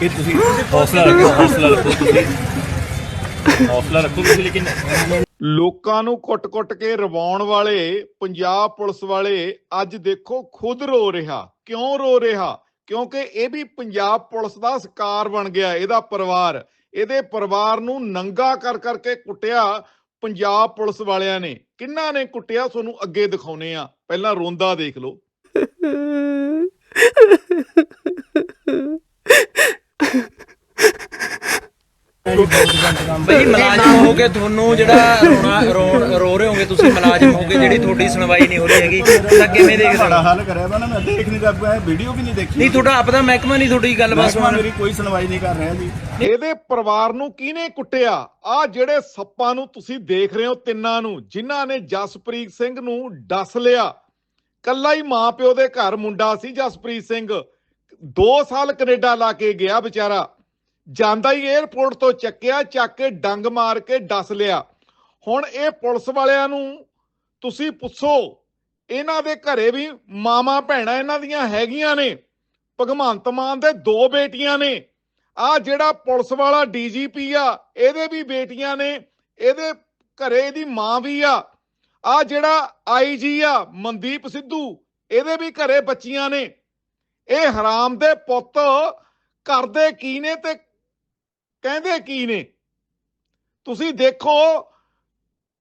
ਕਿ ਤੁਸੀਂ ਹੌਸਲਾ ਰੱਖੋ ਹੌਸਲਾ ਰੱਖੋ ਤੁਸੀਂ। ਹੌਸਲਾ ਰੱਖੋ ਤੁਸੀਂ ਲੇਕਿਨ ਲੋਕਾਂ ਨੂੰ ਕੁੱਟ-ਕੁੱਟ ਕੇ ਰਵਾਉਣ ਵਾਲੇ ਪੰਜਾਬ ਪੁਲਿਸ ਵਾਲੇ ਅੱਜ ਦੇਖੋ ਖੁਦ ਰੋ ਰਿਹਾ। ਕਿਉਂ ਰੋ ਰਿਹਾ? ਕਿਉਂਕਿ ਇਹ ਵੀ ਪੰਜਾਬ ਪੁਲਿਸ ਦਾ ਸ਼ਿਕਾਰ ਬਣ ਗਿਆ ਇਹਦਾ ਪਰਿਵਾਰ। ਇਹਦੇ ਪਰਿਵਾਰ ਨੂੰ ਨੰਗਾ ਕਰ ਕਰਕੇ ਕੁੱਟਿਆ ਪੰਜਾਬ ਪੁਲਿਸ ਵਾਲਿਆਂ ਨੇ। ਕਿੰਨਾ ਨੇ ਕੁੱਟਿਆ? ਤੁਹਾਨੂੰ ਅੱਗੇ ਦਿਖਾਉਨੇ ਆ। ਪਹਿਲਾਂ ਰੋਂਦਾ ਦੇਖ ਲਓ। ਬਈ ਮੁਲਾਜ਼ਮ ਹੋ ਕੇ ਤੁਹਾਨੂੰ ਜਿਹੜਾ ਰੋਣਾ ਰੋ- ਰੋ ਰਹੇ ਹੋਗੇ ਤੁਸੀਂ ਮੁਲਾਜ਼ਮ ਹੋ ਕੇ ਜਿਹੜੀ ਤੁਹਾਡੀ ਸੁਣਵਾਈ ਨਹੀਂ ਹੋ ਰਹੀ ਹੈਗੀ ਤਾਂ ਕਿਵੇਂ ਦੇਖਦੇ ਸਾਡਾ ਹੋ? ਹੱਲ ਕਰਿਆ ਵਾ ਨਾ ਮੈਂ ਦੇਖ ਨਹੀਂ ਰਿਹਾ ਵੀਡੀਓ ਵੀ ਨਹੀਂ ਦੇਖੀ। ਨਹੀਂ ਤੁਹਾਡਾ ਆਪਦਾ ਮਹਿਕਮਾ ਨਹੀਂ ਤੁਹਾਡੀ ਗੱਲ ਬਸ ਮਹਿਕਮਾ ਮੇਰੀ ਕੋਈ ਸੁਣਵਾਈ ਨਹੀਂ ਕਰ ਰਿਹਾ ਜੀ। ਇਹਦੇ ਪਰਿਵਾਰ ਨੂੰ ਕਿਹਨੇ ਕੁੱਟਿਆ? ਆ ਜਿਹੜੇ ਸੱਪਾਂ ਨੂੰ ਤੁਸੀਂ ਦੇਖ ਰਹੇ ਹੋ ਤਿੰਨਾਂ ਨੂੰ ਜਿਨ੍ਹਾਂ ਨੇ ਜਸਪ੍ਰੀਤ ਸਿੰਘ ਨੂੰ ਡਸ ਲਿਆ। ਕੱਲਾ ਹੀ ਮਾਂ ਪਿਓ ਦੇ ਘਰ ਮੁੰਡਾ ਸੀ ਜਸਪ੍ਰੀਤ ਸਿੰਘ। 2 ਸਾਲ ਕੈਨੇਡਾ ਲਾ ਕੇ ਗਿਆ ਵਿਚਾਰਾ। ਜਾਂਦਾ ਹੀ 에ਅਰਪੋਰਟ ਤੋਂ ਚੱਕਿਆ, ਚੱਕ ਕੇ ਡੰਗ ਮਾਰ ਕੇ ਡਸ ਲਿਆ। ਹੁਣ ਇਹ ਪੁਲਿਸ ਵਾਲਿਆਂ ਨੂੰ ਤੁਸੀਂ ਪੁੱਛੋ, ਇਹਨਾਂ ਦੇ ਘਰੇ ਵੀ ਮਾਮਾ ਭੈਣਾਂ ਇਹਨਾਂ ਦੀਆਂ ਹੈਗੀਆਂ ਨੇ, ਭਗਵੰਤ ਮਾਨ ਦੇ ਦੋ ਬੇਟੀਆਂ ਨੇ। ਆ ਜਿਹੜਾ ਪੁਲਿਸ ਵਾਲਾ ਡੀਜੀਪੀ ਆ, ਇਹਦੇ ਵੀ ਬੇਟੀਆਂ ਨੇ, ਇਹਦੇ ਘਰੇ ਇਹਦੀ ਮਾਂ ਵੀ ਆ। ਆ ਜਿਹੜਾ ਆਈਜੀ ਆ, ਮਨਦੀਪ ਸਿੱਧੂ, ਇਹਦੇ ਵੀ ਘਰੇ ਬੱਚੀਆਂ ਨੇ। ਇਹ ਹਰਾਮ ਦੇ ਪੁੱਤ ਕਰਦੇ ਕੀ ਨੇ ਤੇ ਕਹਿੰਦੇ ਕੀ ਨੇ? ਤੁਸੀਂ ਦੇਖੋ,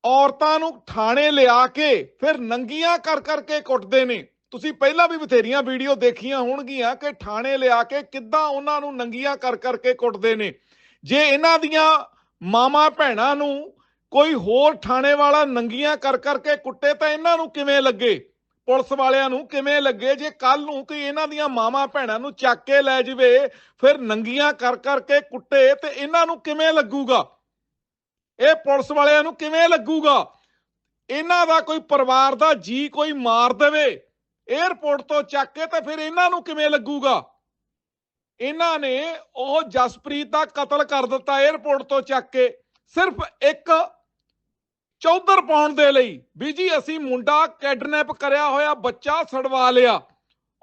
ਔਰਤਾਂ ਨੂੰ ਥਾਣੇ ਲਿਆ ਕੇ ਫਿਰ ਨੰਗੀਆਂ ਕਰ ਕਰਕੇ ਕੁੱਟਦੇ ਨੇ। ਤੁਸੀਂ ਪਹਿਲਾਂ ਵੀ ਬਥੇਰੀਆਂ ਵੀਡੀਓ ਦੇਖੀਆਂ ਹੋਣਗੀਆਂ ਕਿ ਥਾਣੇ ਲਿਆ ਕੇ ਕਿੱਦਾਂ ਉਹਨਾਂ ਨੂੰ ਨੰਗੀਆਂ ਕਰ ਕਰਕੇ ਕੁੱਟਦੇ ਨੇ। ਜੇ ਇਹਨਾਂ ਦੀਆਂ ਮਾਮਾ ਭੈਣਾਂ ਨੂੰ ਕੋਈ ਹੋਰ ਥਾਣੇ ਵਾਲਾ ਨੰਗੀਆਂ ਕਰ ਕਰਕੇ ਕੁੱਟੇ ਤਾਂ ਇਹਨਾਂ ਨੂੰ ਕਿਵੇਂ ਲੱਗੇ? ਪੁਲਿਸ ਵਾਲਿਆਂ ਨੂੰ ਕਿਵੇਂ ਲੱਗੇ? ਜੇ ਕੱਲ ਨੂੰ ਕੋਈ ਇਹਨਾਂ ਦੀਆਂ ਮਾਮਾ ਭੈਣਾਂ ਨੂੰ ਚੱਕ ਕੇ ਲੈ ਜਵੇ, ਫਿਰ ਨੰਗੀਆਂ ਕਰ ਕਰਕੇ ਕੁੱਟੇ ਤੇ ਇਹਨਾਂ ਨੂੰ ਕਿਵੇਂ ਲੱਗੂਗਾ? ਇਹ ਪੁਲਿਸ ਵਾਲਿਆਂ ਨੂੰ ਕਿਵੇਂ ਲੱਗੂਗਾ? ਇਹਨਾਂ ਦਾ ਕੋਈ ਪਰਿਵਾਰ ਦਾ ਜੀ ਕੋਈ ਮਾਰ ਦੇਵੇ 에ਅਰਪੋਰਟ ਤੋਂ ਚੱਕ ਕੇ ਤੇ ਫਿਰ ਇਹਨਾਂ ਨੂੰ ਕਿਵੇਂ ਲੱਗੂਗਾ? ਇਹਨਾਂ ਨੇ ਉਹ ਜਸਪ੍ਰੀਤ ਦਾ ਕਤਲ ਕਰ ਦਿੱਤਾ 에ਅਰਪੋਰਟ ਤੋਂ ਚੱਕ ਕੇ। ਸਿਰਫ ਇੱਕ ਚੌਧਰ ਪਾਉਣ ਦੇ ਲਈ ਵੀ ਜੀ ਅਸੀਂ ਮੁੰਡਾ ਕਿਡਨੈਪ ਕਰਿਆ ਹੋਇਆ, ਬੱਚਾ ਛਡਵਾ ਲਿਆ।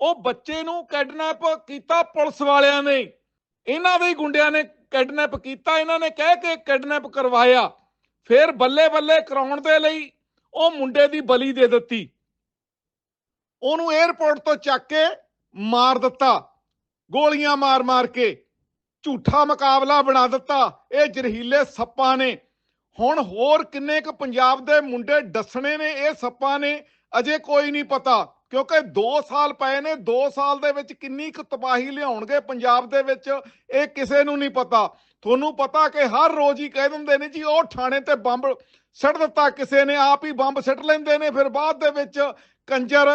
ਉਹ ਬੱਚੇ ਨੂੰ ਕਿਡਨੈਪ ਕੀਤਾ ਪੁਲਿਸ ਵਾਲਿਆਂ ਨੇ। ਇਹਨਾਂ ਦੇ ਗੁੰਡਿਆਂ ਨੇ ਕਿਡਨੈਪ ਕੀਤਾ, ਇਹਨਾਂ ਨੇ ਕਹਿ ਕੇ ਕਿਡਨੈਪ ਕਰਵਾਇਆ। ਫਿਰ ਬੱਲੇ ਬੱਲੇ ਕਰਾਉਣ ਦੇ ਲਈ ਉਹ ਮੁੰਡੇ ਦੀ ਬਲੀ ਦੇ ਦਿੱਤੀ। ਉਹਨੂੰ 에ਅਰਪੋਰਟ ਤੋਂ ਚੱਕ ਕੇ ਮਾਰ ਦਿੱਤਾ। ਗੋਲੀਆਂ ਮਾਰ-ਮਾਰ ਕੇ ਝੂਠਾ ਮੁਕਾਬਲਾ ਬਣਾ ਦਿੱਤਾ। ਇਹ ਜਰਹੀਲੇ ਸੱਪਾਂ ਨੇ। ਹੁਣ ਹੋਰ ਕਿੰਨੇ ਕੁ ਪੰਜਾਬ ਦੇ ਮੁੰਡੇ ਦੱਸਣੇ ਨੇ, ਇਹ ਸੱਪਾਂ ਨੇ, ਅਜੇ ਕੋਈ ਨਹੀਂ ਪਤਾ, ਕਿਉਂਕਿ 2 ਸਾਲ ਪਏ ਨੇ 2 ਸਾਲ ਦੇ ਵਿੱਚ ਕਿੰਨੀ ਕੁ ਤਬਾਹੀ ਲਿਆਉਣਗੇ ਪੰਜਾਬ ਦੇ ਵਿੱਚ, ਇਹ ਕਿਸੇ ਨੂੰ ਨਹੀਂ ਪਤਾ। ਤੁਹਾਨੂੰ ਪਤਾ ਕਿ ਹਰ ਰੋਜ਼ ਹੀ ਕਹਿ ਦਿੰਦੇ ਨੇ ਜੀ, ਉਹ ਥਾਣੇ ਤੇ ਬੰਬ ਸੱਟ ਦਿੱਤਾ ਕਿਸੇ ਨੇ, ਆਪ ਹੀ ਬੰਬ ਸੱਟ ਲੈਂਦੇ ਨੇ, ਫਿਰ ਬਾਅਦ ਦੇ ਵਿੱਚ ਕੰਜਰ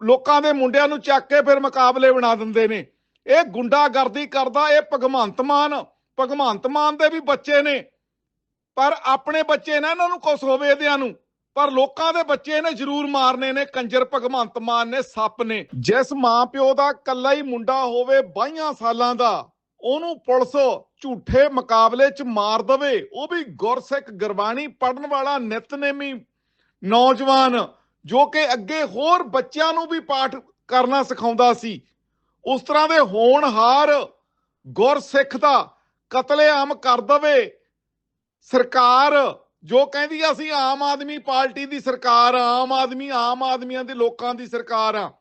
ਲੋਕਾਂ ਦੇ ਮੁੰਡਿਆਂ ਨੂੰ ਚੱਕ ਕੇ ਫਿਰ ਮੁਕਾਬਲੇ ਬਣਾ ਦਿੰਦੇ ਨੇ। ਇਹ ਗੁੰਡਾਗਰਦੀ ਕਰਦਾ, ਇਹ ਭਗਵੰਤ ਮਾਨ ਭਗਵੰਤ ਮਾਨ ਦੇ ਵੀ ਬੱਚੇ ਨੇ। ਪਰ ਆਪਣੇ ਬੱਚੇ ਨਾ ਇਹਨਾਂ ਨੂੰ ਕੁਛ ਹੋਵੇ ਇਹਦਿਆਂ ਨੂੰ। ਪਰ ਲੋਕਾਂ ਦੇ ਬੱਚੇ ਨੇ ਜ਼ਰੂਰ ਮਾਰਨੇ ਨੇ, ਕੰਜਰ ਭਗਵੰਤ ਮਾਨ ਨੇ, ਸੱਪ ਨੇ। ਜਿਸ ਮਾਂ ਪਿਓ ਦਾ ਕੱਲਾ ਹੀ ਮੁੰਡਾ ਹੋਵੇ 22 ਸਾਲਾਂ ਦਾ, ਉਹਨੂੰ ਪੁਲਿਸ ਝੂਠੇ ਮੁਕਾਬਲੇ 'ਚ ਮਾਰ ਦਵੇ। ਉਹ ਵੀ ਗੁਰਸਿੱਖ ਗੁਰਬਾਣੀ ਪੜਨ ਵਾਲਾ ਨਿਤਨੇਮੀ ਨੌਜਵਾਨ, ਜੋ ਕਿ ਅੱਗੇ ਹੋਰ ਬੱਚਿਆਂ ਨੂੰ ਵੀ ਪਾਠ ਕਰਨਾ ਸਿਖਾਉਂਦਾ ਸੀ। ਉਸ ਤਰ੍ਹਾਂ ਦੇ ਹੋਣਹਾਰ ਗੁਰਸਿੱਖ ਦਾ ਕਤਲੇਆਮ ਕਰ ਦਵੇ। ਸਰਕਾਰ, ਜੋ ਕਹਿੰਦੀ ਆ ਅਸੀਂ ਆਮ ਆਦਮੀ ਪਾਰਟੀ ਦੀ ਸਰਕਾਰ ਆ, ਆਮ ਆਦਮੀ ਆਮ ਆਦਮੀਆਂ ਦੇ ਲੋਕਾਂ ਦੀ ਸਰਕਾਰ ਆ।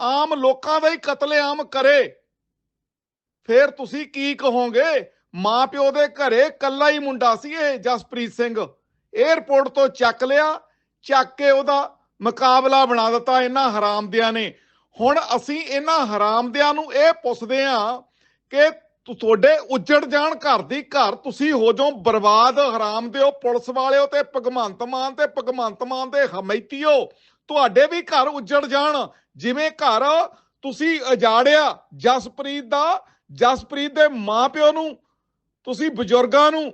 ਆਮ ਲੋਕਾਂ ਦਾ ਹੀ ਕਤਲੇਆਮ ਕਰੇ। ਫੇਰ ਤੁਸੀਂ ਕੀ ਕਹੋਗੇ? ਮਾਂ ਪਿਓ ਦੇ ਘਰੇ ਕੱਲਾ ਹੀ ਮੁੰਡਾ ਸੀ ਇਹ, ਜਸਪ੍ਰੀਤ ਸਿੰਘ। 에ਅਰਪੋਰਟ ਤੋਂ ਚੱਕ ਲਿਆ, ਚੱਕ ਕੇ ਉਹਦਾ ਮੁਕਾਬਲਾ ਬਣਾ ਦਿੱਤਾ ਇਹਨਾਂ ਹਰਾਮਦਿਆਂ ਨੇ। ਹੁਣ ਅਸੀਂ ਇਹਨਾਂ ਹਰਾਮਦਿਆਂ ਨੂੰ ਇਹ ਪੁੱਛਦੇ ਹਾਂ ਕਿ ਤੁਹਾਡੇ ਉੱਜੜ ਜਾਣ ਘਰ ਦੀ ਘਰ ਤੁਸੀਂ ਹੋ ਜਾਓ ਬਰਬਾਦ, ਹਰਾਮ ਦਿਓ, ਪੁਲਿਸ ਵਾਲਿਓ ਤੇ ਭਗਵੰਤ ਮਾਨ ਤੇ ਭਗਵੰਤ ਮਾਨ ਦੇ ਹਮੈਤੀਓ ਤੁਹਾਡੇ ਵੀ ਘਰ ਉੱਜੜ ਜਾਣ। ਜਿਵੇਂ ਘਰ ਤੁਸੀਂ ਉਜਾੜਿਆ ਜਸਪ੍ਰੀਤ ਦਾ, ਜਸਪ੍ਰੀਤ ਦੇ ਮਾਪਿਓ ਨੂੰ, ਤੁਸੀਂ ਬਜ਼ੁਰਗਾਂ ਨੂੰ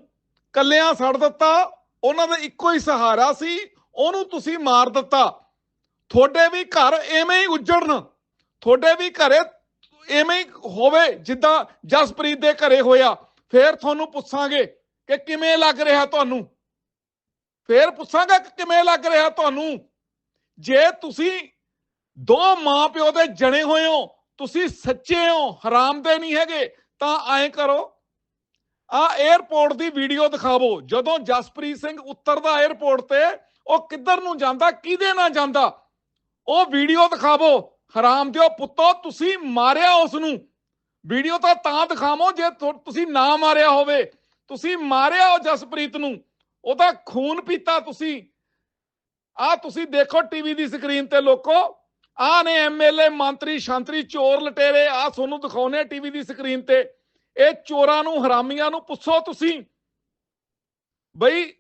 ਕੱਲਿਆਂ ਛੱਡ ਦਿੱਤਾ, ਉਹਨਾਂ ਦਾ ਇੱਕੋ ਹੀ ਸਹਾਰਾ ਸੀ, ਉਹਨੂੰ ਤੁਸੀਂ ਮਾਰ ਦਿੱਤਾ। ਤੁਹਾਡੇ ਵੀ ਘਰ ਐਵੇਂ ਹੀ ਉੱਜੜਨ। ਤੁਹਾਡੇ ਵੀ ਘਰੇ ਐਵੇਂ ਹੋਵੇ ਜਿੱਦਾਂ ਜਸਪ੍ਰੀਤ ਦੇ ਘਰੇ ਹੋਇਆ, ਫੇਰ ਤੁਹਾਨੂੰ ਪੁੱਛਾਂਗੇ ਕਿ ਕਿਵੇਂ ਲੱਗ ਰਿਹਾ ਤੁਹਾਨੂੰ? ਫੇਰ ਪੁੱਛਾਂਗਾ ਕਿ ਕਿਵੇਂ ਲੱਗ ਰਿਹਾ ਤੁਹਾਨੂੰ? ਜੇ ਤੁਸੀਂ ਦੋ ਮਾਂ ਪਿਓ ਦੇ ਜਣੇ ਹੋਏ ਹੋ, ਤੁਸੀਂ ਸੱਚੇ ਹੋ, ਹਰਾਮ ਦੇ ਨਹੀਂ ਹੈਗੇ, ਤਾਂ ਐਂ ਕਰੋ। ਆ 에어ਪੋਰਟ ਦੀ ਵੀਡੀਓ ਦਿਖਾਵੋ, ਜਦੋਂ ਜਸਪ੍ਰੀਤ ਸਿੰਘ ਉਤਰਦਾ 에어ਪੋਰਟ ਤੇ, ਉਹ ਕਿੱਧਰ ਨੂੰ ਜਾਂਦਾ, ਕਿਹਦੇ ਨਾਲ ਜਾਂਦਾ? ਉਹ ਵੀਡੀਓ ਦਿਖਾਵੋ। ਹਰਾਮ ਦਿਓ ਪੁੱਤੋ, ਤੁਸੀਂ ਮਾਰਿਆ ਉਸ ਨੂੰ ਵੀਡੀਓ ਤਾਂ ਤਾਂ ਦਿਖਾਵੋ, ਜੇ ਤੁਸੀਂ ਨਾ ਮਾਰਿਆ ਹੋਵੇ। ਤੁਸੀਂ ਮਾਰਿਆ ਉਹ ਜਸਪ੍ਰੀਤ ਨੂੰ। ਉਹਦਾ ਖੂਨ ਪੀਤਾ ਤੁਸੀਂ। ਆ ਤੁਸੀਂ ਦੇਖੋ ਟੀਵੀ ਦੀ ਸਕਰੀਨ ਤੇ ਲੋਕੋ। ਆ ਨੇ ਐਮਐਲਏ ਮੰਤਰੀ, ਸ਼ੰਤਰੀ, ਚੋਰ ਲਟੇਰੇ ਆ ਤੁਹਾਨੂੰ ਦਿਖਾਉਨੇ ਟੀਵੀ ਦੀ ਸਕਰੀਨ ਤੇ। ਇਹ ਚੋਰਾਂ ਨੂੰ, ਹਰਾਮੀਆਂ ਨੂੰ ਪੁੱਛੋ ਤੁਸੀਂ। ਬਈ,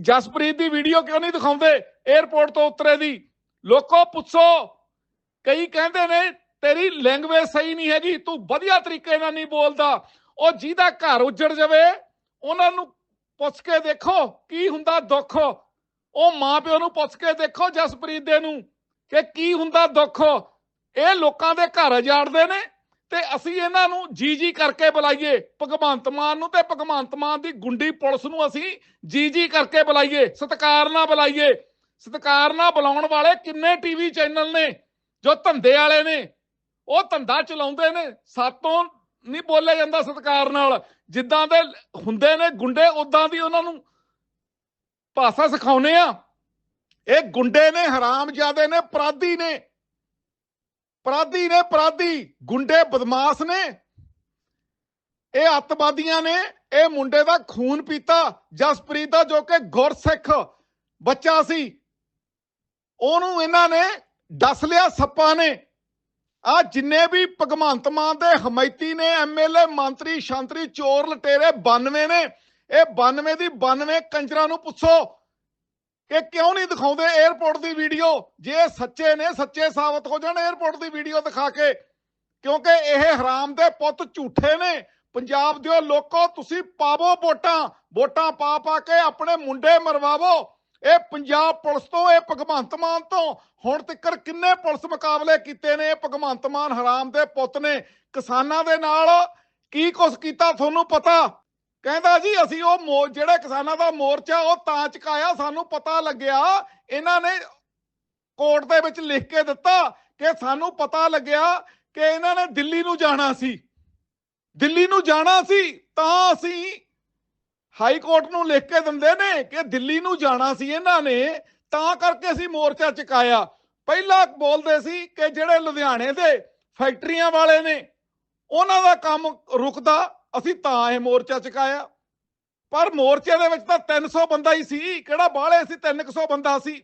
ਜਸਪ੍ਰੀਤ ਦੀ ਵੀਡੀਓ ਕਿਉਂ ਨਹੀਂ ਦਿਖਾਉਂਦੇ? 에어ਪੋਰਟ ਤੋਂ ਉਤਰੇ ਦੀ। ਲੋਕੋ, ਪੁੱਛੋ। ਕਈ ਕਹਿੰਦੇ ਨੇ, ਤੇਰੀ ਲੈਂਗੁਏਜ ਸਹੀ ਨਹੀਂ ਹੈਗੀ, ਤੂੰ ਵਧੀਆ ਤਰੀਕੇ ਨਾਲ ਨਹੀਂ ਬੋਲਦਾ। ਉਹ ਜਿਹਦਾ ਘਰ ਉੱਜੜ ਜਾਵੇ, ਉਹਨਾਂ ਨੂੰ ਪੁੱਛ ਕੇ ਦੇਖੋ ਕੀ ਹੁੰਦਾ ਦੁੱਖ। ਉਹ ਮਾਂ ਪਿਓ ਨੂੰ ਪੁੱਛ ਕੇ ਦੇਖੋ ਜਸਪ੍ਰੀਤ ਦੇ ਨੂੰ ਕਿ ਕੀ ਹੁੰਦਾ ਦੁੱਖ। ਇਹ ਲੋਕਾਂ ਦੇ ਘਰ ਉਜਾੜਦੇ ਨੇ ਤੇ ਅਸੀਂ ਇਹਨਾਂ ਨੂੰ ਜੀ ਜੀ ਕਰਕੇ ਬੁਲਾਈਏ। ਭਗਵੰਤ ਮਾਨ ਨੂੰ ਤੇ ਭਗਵੰਤ ਮਾਨ ਦੀ ਗੁੰਡੀ ਪੁਲਿਸ ਨੂੰ ਅਸੀਂ ਜੀ ਜੀ ਕਰਕੇ ਬੁਲਾਈਏ। ਸਤਿਕਾਰ ਨਾਲ ਬੁਲਾਈਏ। ਸਤਿਕਾਰ ਨਾਲ ਬੁਲਾਉਣ ਵਾਲੇ ਕਿੰਨੇ ਟੀਵੀ ਚੈਨਲ ਨੇ? ਜੋ ਧੰਦੇ ਵਾਲੇ ਨੇ, ਉਹ ਧੰਦਾ ਚਲਾਉਂਦੇ ਨੇ, ਸਾਤੋਂ ਨਹੀਂ ਬੋਲਿਆ ਜਾਂਦਾ ਸਤਿਕਾਰ ਨਾਲ। ਜਿੱਦਾਂ ਦੇ ਹੁੰਦੇ ਨੇ ਗੁੰਡੇ ਉਦਾਂ ਦੀ ਉਹਨਾਂ ਨੂੰ ਭਾਸ਼ਾ ਸਿਖਾਉਨੇ ਆ। ਇਹ ਗੁੰਡੇ ਨੇ ਹਰਾਮਜ਼ਾਦੇ ਨੇ, ਅਪਰਾਧੀ ਨੇ। ਅਪਰਾਧੀ ਨੇ, ਅਪਰਾਧੀ। ਗੁੰਡੇ ਬਦਮਾਸ਼ ਨੇ। ਇਹ ਅੱਤਵਾਦੀਆਂ ਨੇ, ਇਹ ਮੁੰਡੇ ਦਾ ਖੂਨ ਪੀਤਾ, ਜਸਪ੍ਰੀਤ ਦਾ ਜੋ ਕਿ ਗੁਰਸਿੱਖ ਬੱਚਾ ਸੀ। ਉਹਨੂੰ ਇਹਨਾਂ ਨੇ ਦੱਸ ਲਿਆ ਸੱਪਾਂ ਨੇ। ਆ ਜਿੰਨੇ ਵੀ ਭਗਵੰਤ ਮਾਨ ਦੇ ਹਮਾਇਤੀ ਨੇ ਐਮਐਲਏ ਮੰਤਰੀ, ਸ਼ੰਤਰੀ, ਚੋਰ ਲਟੇਰੇ 92 ਨੇ, ਇਹ 92 ਦੀ 92 ਕੰਜਰਾਂ ਨੂੰ ਪੁੱਛੋ। ਕਿ ਕਿਉਂ ਨਹੀਂ ਦਿਖਾਉਂਦੇ 에어ਪੋਰਟ ਦੀ ਵੀਡੀਓ ਜੇ ਸੱਚੇ ਨੇ, ਸੱਚੇ ਸਾਬਤ ਹੋ ਜਾਣ 에어ਪੋਰਟ ਦੀ ਵੀਡੀਓ ਦਿਖਾ ਕੇ। ਕਿਉਂਕਿ ਇਹ ਹਰਾਮ ਦੇ ਪੁੱਤ ਝੂਠੇ ਨੇ। ਪੰਜਾਬ ਦੇ ਲੋਕੋ, ਤੁਸੀਂ ਪਾਵੋ ਵੋਟਾਂ। ਵੋਟਾਂ ਪਾ ਪਾ ਕੇ ਆਪਣੇ ਮੁੰਡੇ ਮਰਵਾਵੋ। ਇਹ ਪੰਜਾਬ ਪੁਲਿਸ ਤੋਂ, ਇਹ ਭਗਵੰਤ ਮਾਨ ਤੋਂ। ਹੁਣ ਤੱਕ ਕਿੰਨੇ ਪੁਲਿਸ ਮੁਕਾਬਲੇ ਕੀਤੇ ਨੇ? ਇਹ ਭਗਵੰਤ ਮਾਨ ਹਰਾਮ ਦੇ ਪੁੱਤ ਨੇ ਕਿਸਾਨਾਂ ਦੇ ਨਾਲ। ਕੀ ਕੁਛ ਕੀਤਾ ਤੁਹਾਨੂੰ ਪਤਾ? ਕਹਿੰਦਾ ਜੀ, ਅਸੀਂ ਉਹ ਜਿਹੜੇ ਕਿਸਾਨਾਂ ਦਾ ਮੋਰਚਾ, ਉਹ ਤਾਂ ਚੁਕਾਇਆ, ਸਾਨੂੰ ਪਤਾ ਲੱਗਿਆ। ਇਹਨਾਂ ਨੇ ਕੋਰਟ ਦੇ ਵਿੱਚ ਲਿਖ ਕੇ ਦਿੱਤਾ ਕਿ ਸਾਨੂੰ ਪਤਾ ਲੱਗਿਆ ਕਿ ਇਹਨਾਂ ਨੇ ਦਿੱਲੀ ਨੂੰ ਜਾਣਾ ਸੀ। ਦਿੱਲੀ ਨੂੰ ਜਾਣਾ ਸੀ ਤਾਂ ਅਸੀਂ ਹਾਈ ਕੋਰਟ ਨੂੰ ਲਿਖ ਕੇ ਦਿੰਦੇ ਨੇ ਕਿ ਦਿੱਲੀ ਨੂੰ ਜਾਣਾ ਸੀ ਇਹਨਾਂ ਨੇ, ਤਾਂ ਕਰਕੇ ਅਸੀਂ ਮੋਰਚਾ ਚੁਕਾਇਆ। ਪਹਿਲਾਂ ਬੋਲਦੇ ਸੀ ਕਿ ਜਿਹੜੇ ਲੁਧਿਆਣੇ ਦੇ ਫੈਕਟਰੀਆਂ ਵਾਲੇ ਨੇ, ਉਹਨਾਂ ਦਾ ਕੰਮ ਰੁਕਦਾ, ਅਸੀਂ ਤਾਂ ਇਹ ਮੋਰਚਾ ਚੁਕਾਇਆ। ਪਰ ਮੋਰਚੇ ਦੇ ਵਿੱਚ ਤਾਂ 300 ਬੰਦਾ ਹੀ ਸੀ, ਕਿਹੜਾ ਬਾਹਲੇ ਸੀ 300 ਬੰਦਾ ਸੀ।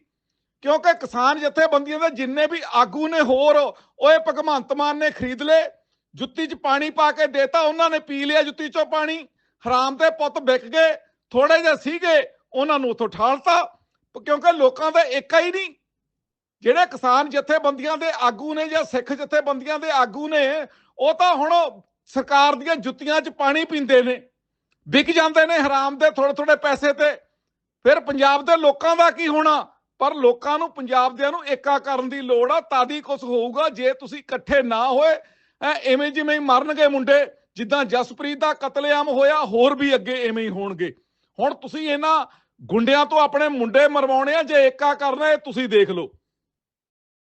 ਕਿਉਂਕਿ ਕਿਸਾਨ ਜਥੇਬੰਦੀਆਂ ਦੇ ਜਿੰਨੇ ਵੀ ਆਗੂ ਨੇ ਹੋਰ, ਉਹ ਇਹ ਭਗਵੰਤ ਮਾਨ ਨੇ ਖਰੀਦ ਲਏ। ਜੁੱਤੀ 'ਚ ਪਾਣੀ ਪਾ ਕੇ ਦੇਤਾ, ਉਹਨਾਂ ਨੇ ਪੀ ਲਿਆ ਜੁੱਤੀ 'ਚੋਂ ਪਾਣੀ। ਹਰਾਮ ਦੇ ਪੁੱਤ ਵਿਕ ਗਏ ਥੋੜੇ ਜਿਹੇ ਸੀਗੇ, ਉਹਨਾਂ ਨੂੰ ਉੱਥੋਂ ਠਾਲਤਾ ਕਿਉਂਕਿ ਲੋਕਾਂ ਦਾ ਏਕਾ ਹੀ ਨਹੀਂ। ਜਿਹੜੇ ਕਿਸਾਨ ਜਥੇਬੰਦੀਆਂ ਦੇ ਆਗੂ ਨੇ ਜਾਂ ਸਿੱਖ ਜਥੇਬੰਦੀਆਂ ਦੇ ਆਗੂ ਨੇ, ਉਹ ਤਾਂ ਹੁਣ ਸਰਕਾਰ ਦੀਆਂ ਜੁੱਤੀਆਂ 'ਚ ਪਾਣੀ ਪੀਂਦੇ ਨੇ। ਵਿਕ ਜਾਂਦੇ ਨੇ ਹਰਾਮ ਦੇ ਥੋੜੇ ਥੋੜੇ ਪੈਸੇ ਤੇ। ਫਿਰ ਪੰਜਾਬ ਦੇ ਲੋਕਾਂ ਦਾ ਕੀ ਹੋਣਾ? ਪਰ ਲੋਕਾਂ ਨੂੰ ਪੰਜਾਬ ਦਿਆਂ ਨੂੰ ਏਕਾ ਕਰਨ ਦੀ ਲੋੜ ਆ ਤਾਦੀ ਕੁਝ ਹੋਊਗਾ, ਜੇ ਤੁਸੀਂ ਇਕੱਠੇ ਨਾ ਹੋਏ, ਐ ਐਵੇਂ ਜਿਵੇਂ ਮਰਨਗੇ ਮੁੰਡੇ। ਜਿੱਦਾਂ ਜਸਪ੍ਰੀਤ ਦਾ ਕਤਲੇਆਮ ਹੋਇਆ, ਹੋਰ ਵੀ ਅੱਗੇ ਐਵੇਂ ਹੀ ਹੋਣਗੇ। ਹੁਣ ਤੁਸੀਂ ਇਹਨਾਂ ਗੁੰਡਿਆਂ ਤੋਂ ਆਪਣੇ ਮੁੰਡੇ ਮਰਵਾਉਣੇ ਆ, ਜੇ ਏਕਾ ਕਰਨਾ ਇਹ ਤੁਸੀਂ ਦੇਖ ਲਓ।